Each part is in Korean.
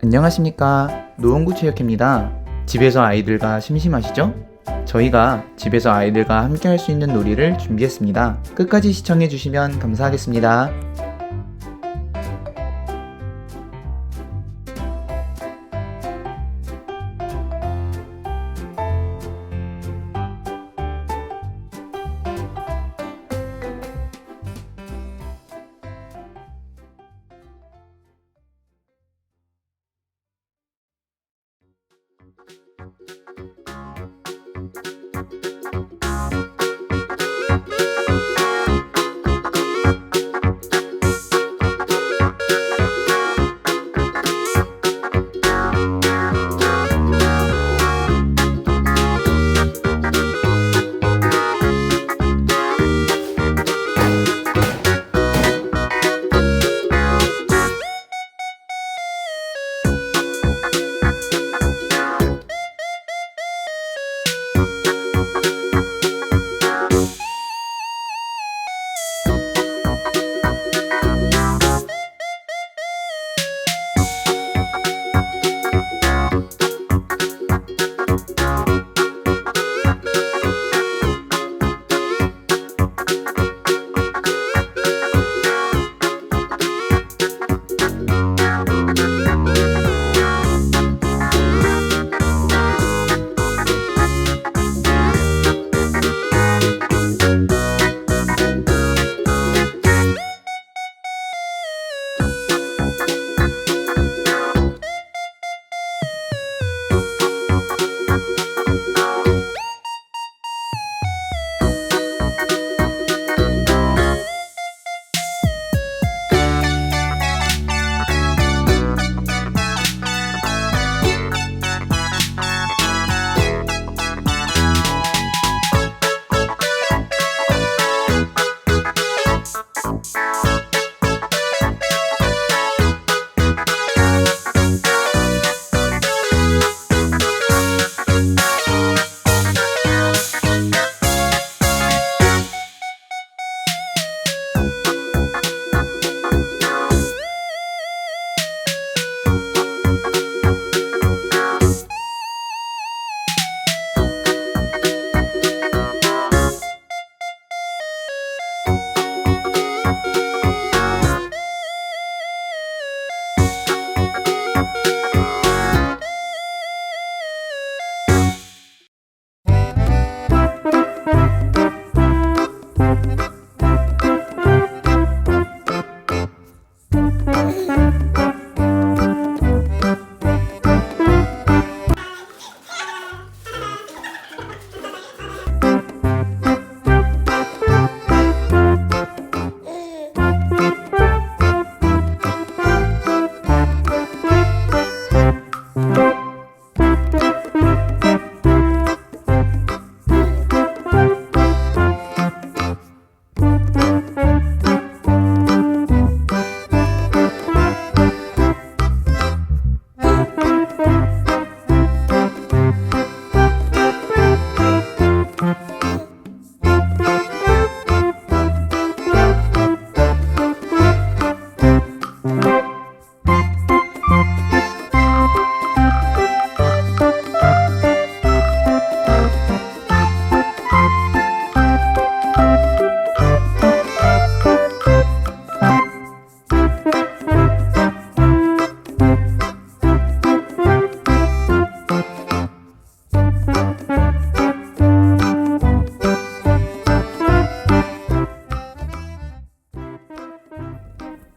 안녕하십니까. 노원구 체육회입니다. 집에서 아이들과 심심하시죠? 저희가 집에서 아이들과 함께 할 수 있는 놀이를 준비했습니다. 끝까지 시청해 주시면 감사하겠습니다.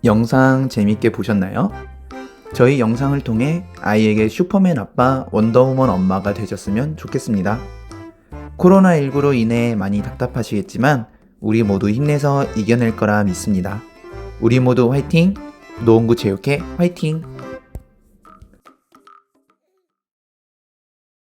영상 재밌게 보셨나요? 저희 영상을 통해 아이에게 슈퍼맨 아빠, 원더우먼 엄마가 되셨으면 좋겠습니다. 코로나19로 인해 많이 답답하시겠지만 우리 모두 힘내서 이겨낼 거라 믿습니다. 우리 모두 화이팅! 노원구 체육회 화이팅!